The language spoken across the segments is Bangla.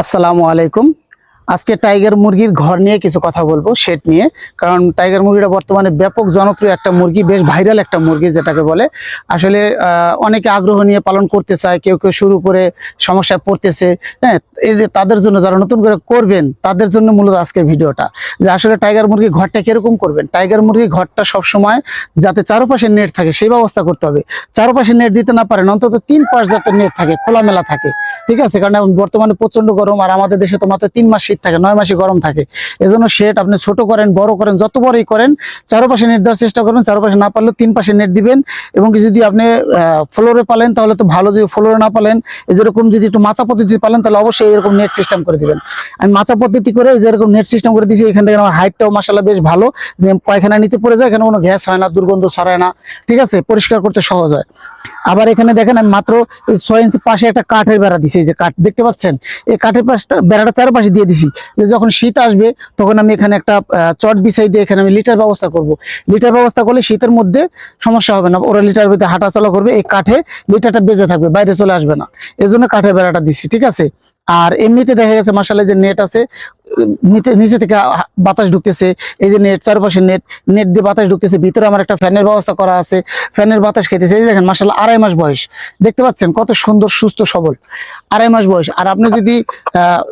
আসসালামু আলাইকুম। আজকে টাইগার মুরগির ঘর নিয়ে কিছু কথা বলব সেট নিয়ে। কারণ টাইগার মুরগিটা বর্তমানে ব্যাপক জনপ্রিয় একটা মুরগি, বেশ ভাইরাল একটা মুরগি যেটাকে বলে। আসলে অনেকে আগ্রহ নিয়ে পালন করতে চায়, কেউ কেউ শুরু করে সমস্যায় পড়তেছে। হ্যাঁ এই যে তাদের জন্য যারা নতুন করে করবেন, তাদের জন্য মূলত আজকের ভিডিওটা। যে আসলে টাইগার মুরগির ঘরটা কীরকম করবেন? টাইগার মুরগির ঘরটা সবসময় যাতে চারপাশে নেট থাকে, সেই ব্যবস্থা করতে হবে। চারপাশে নেট দিতে না পারেন, অন্তত তিন পাশ যাতে নেট থাকে, খোলামেলা থাকে। ঠিক আছে? কারণ বর্তমানে প্রচণ্ড গরম, আর আমাদের দেশে তো মাত্র তিন মাস শীত থাকে, নয় মাসে গরম থাকে। এজন্য শেড আপনি ছোট করেন, বড় করেন, যত বড়ই করেন, চারপাশে নেট দেওয়ার চেষ্টা করবেন, চারপাশে না পারলে তিন পাশে নেট দিবেন। এবং যদি আপনি ফ্লোরে পালেন, তাহলে তো ভালো যদি ফ্লোরে না পালেন যেরকম যদি একটু মাচা পদ্ধতি পালেন, তাহলে অবশ্যই এরকম নেট সিস্টেম করে দিবেন। আমি মাচা পদ্ধতি করে যেরকম নেট সিস্টেম করে দিয়েছি, এখান থেকে আমার হাইটটাও মাসাল্লাহ বেশ ভালো। যে পায়খানা নিচে পড়ে যায়, এখানে কোনো গ্যাস হয় না, দুর্গন্ধ ছড়ায় না। ঠিক আছে? পরিষ্কার করতে সহজ হয়। আবার এখানে দেখেন, আমি মাত্র ছয় ইঞ্চি পাশে একটা কাঠের বেড়া দিছি এই যে কাঠ, দেখতে পাচ্ছেন? এই কাঠের পাশটা, বেড়াটা চারপাশে দিয়ে দিছি যে যখন শীত আসবে, তখন আমি এখানে একটা চট বিছাই দিয়ে এখানে আমি লিটার ব্যবস্থা করব। লিটার ব্যবস্থা করলে শীতের মধ্যে সমস্যা হবে না। ওরা লিটার ভিতরে হাঁটাচলা করবে, এই কাঠে লিটারটা বেজে থাকবে, বাইরে চলে আসবে না। এজন্য জন্য কাঠের বেড়াটা দিছি ঠিক আছে? আর এমনিতে দেখা গেছে মাসালে যে নেট আছে নিচে থেকে বাতাস ঢুকতেছে এই যে নেট চারপাশে নেট নেট দিয়ে বাতাস ঢুকতেছে ভিতরে আমার একটা ফ্যানের ব্যবস্থা করা আছে ফ্যানের বাতাস খেতেছে এই দেখেন মাসাল্লাহ আড়াই মাস বয়স দেখতে পাচ্ছেন কত সুন্দর সুস্থ সবল আড়াই মাস বয়স আর আপনি যদি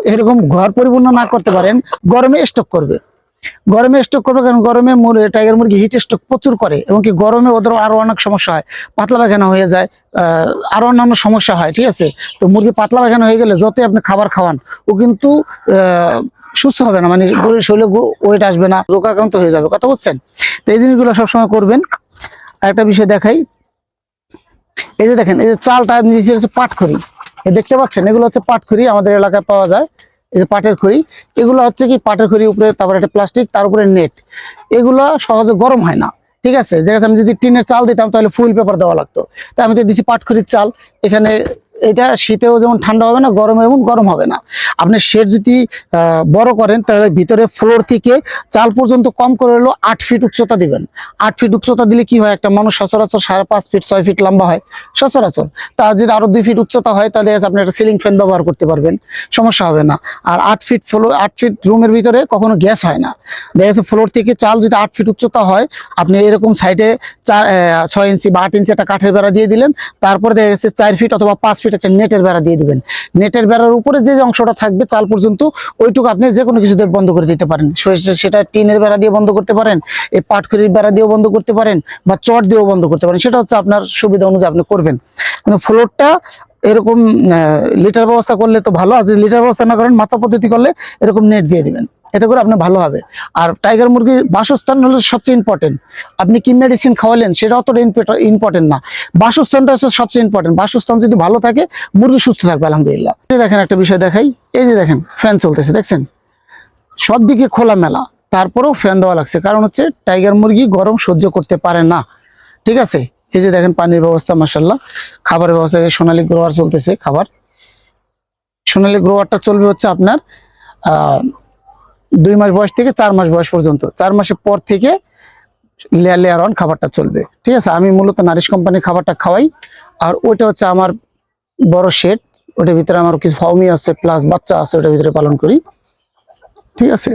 এরকম ঘর পরিপূর্ণ না করতে পারেন গরমে স্টক করবে গরমে স্টক করবে কারণ গরমে মুর- টাইগার মুরগি হিট স্টক প্রচুর করে এবং কি গরমে ওদের আরও অনেক সমস্যা হয় পাতলা পায়খানা হয়ে যায় আরও অন্যান্য সমস্যা হয় ঠিক আছে তো মুরগি পাতলা পায়খানা হয়ে গেলে যতই আপনি খাবার খাওয়ান ও কিন্তু আহ, সুস্থ হবে না মানে গরুর শরীরে ওয়েট আসবে না, রোগাক্রান্ত হয়ে যাবে, কথা বলছেন? তো এই জিনিসগুলো সবসময় করবেন। একটা বিষয় দেখাই। এই যে দেখেন, এই যে চালটা নিচে হচ্ছে পাটখড়ি দেখতে পাচ্ছেন? এগুলো হচ্ছে পাটখড়ি আমাদের এলাকায় পাওয়া যায়। এই যে পাটের খড়ি। এগুলো হচ্ছে কি পাটের খড়ি উপরে, তারপরে একটা প্লাস্টিক, তার উপরে নেট। এগুলো সহজে গরম হয় না, ঠিক আছে? দেখা আমি যদি টিনের চাল দিতাম, তাহলে ফুল পেপার দেওয়া লাগতো। তাই আমি তো দিচ্ছি পাটখড়ির চাল। এখানে এটা শীতেও যেমন ঠান্ডা হবে না, গরমে এমন গরম হবে না। আপনি শেড যদি বড় করেন, তাহলে ভিতরে ফ্লোর থেকে চাল পর্যন্ত কম করে হলো আট ফিট উচ্চতা দিবেন। আট ফিট উচ্চতা দিলে কি হয়? একটা মানুষ সচরাচর সাড়ে পাঁচ ফিট ছয় ফিট লম্বা হয়। সচরাচর। তার যদি আরও দুই ফিট উচ্চতা হয়, তাহলে আপনি একটা সিলিং ফ্যান ব্যবহার করতে পারবেন। সমস্যা হবে না। আর আট ফিট ফ্লোর আট ফিট রুমের ভিতরে কখনো গ্যাস হয় না। দেখা যাচ্ছে ফ্লোর থেকে চাল যদি আট ফিট উচ্চতা হয়, আপনি এরকম সাইডে চার ছয় ইঞ্চি বা আট ইঞ্চি একটা কাঠের বেড়া দিয়ে দিলেন, তারপরে দেখা যাচ্ছে চার ফিট অথবা পাঁচ ফিট একটা নেটের বেড়া দিয়ে দিবেন। নেটের বেড়ার উপরে যে অংশটা থাকবে, চাল পর্যন্ত ওইটুকু আপনি যে কোনো কিছু বন্ধ করে দিতে পারেন। সেটা টিনের বেড়া দিয়ে বন্ধ করতে পারেন এই পাটখড়ির বেড়া দিয়েও বন্ধ করতে পারেন, বা চট দিয়েও বন্ধ করতে পারেন। সেটা হচ্ছে আপনার সুবিধা অনুযায়ী আপনি করবেন। কিন্তু ফ্লোরটা এরকম লিটার ব্যবস্থা করলে তো ভালো, আর যদি লিটার ব্যবস্থা না করেন মাথা পদ্ধতি করলে এরকম নেট দিয়ে দিবেন। এতে করে আপনার ভালো হবে। আর টাইগার মুরগির বাসস্থান হলো সবচেয়ে ইম্পর্টেন্ট আপনি কি মেডিসিন খাওয়ালেন সেটা অতটা ইম্পর্টেন্ট না। বাসস্থানটা হচ্ছে সবচেয়ে ইম্পর্টেন্ট বাসস্থান যদি ভালো থাকে, মুরগি সুস্থ থাকবে, আলহামদুলিল্লাহ। দেখেন একটা বিষয় দেখাই। এই যে দেখেন ফ্যান চলতেছে, দেখছেন? সব দিকে খোলা মেলা তারপরেও ফ্যান দেওয়া লাগছে। কারণ হচ্ছে টাইগার মুরগি গরম সহ্য করতে পারে না। ঠিক আছে? এই যে দেখেন, পানির ব্যবস্থা মাসাল্লাহ খাবারের ব্যবস্থা সোনালী গ্রোয়ার চলতেছে খাবার। সোনালী গ্রোয়ারটা চলবে হচ্ছে আপনার দুই মাস বয়স থেকে চার মাস বয়স পর্যন্ত। চার মাসের পর থেকে লেয়ার লেয়ার অন খাবারটা চলবে। ঠিক আছে? আমি মূলত নারিশ কোম্পানির খাবারটা খাওয়াই। আর ওইটা হচ্ছে আমার বড় শেড ওটার ভিতরে আমার কিছু ফাউমি আছে প্লাস বাচ্চা আছে ওটার ভিতরে পালন করি। ঠিক আছে?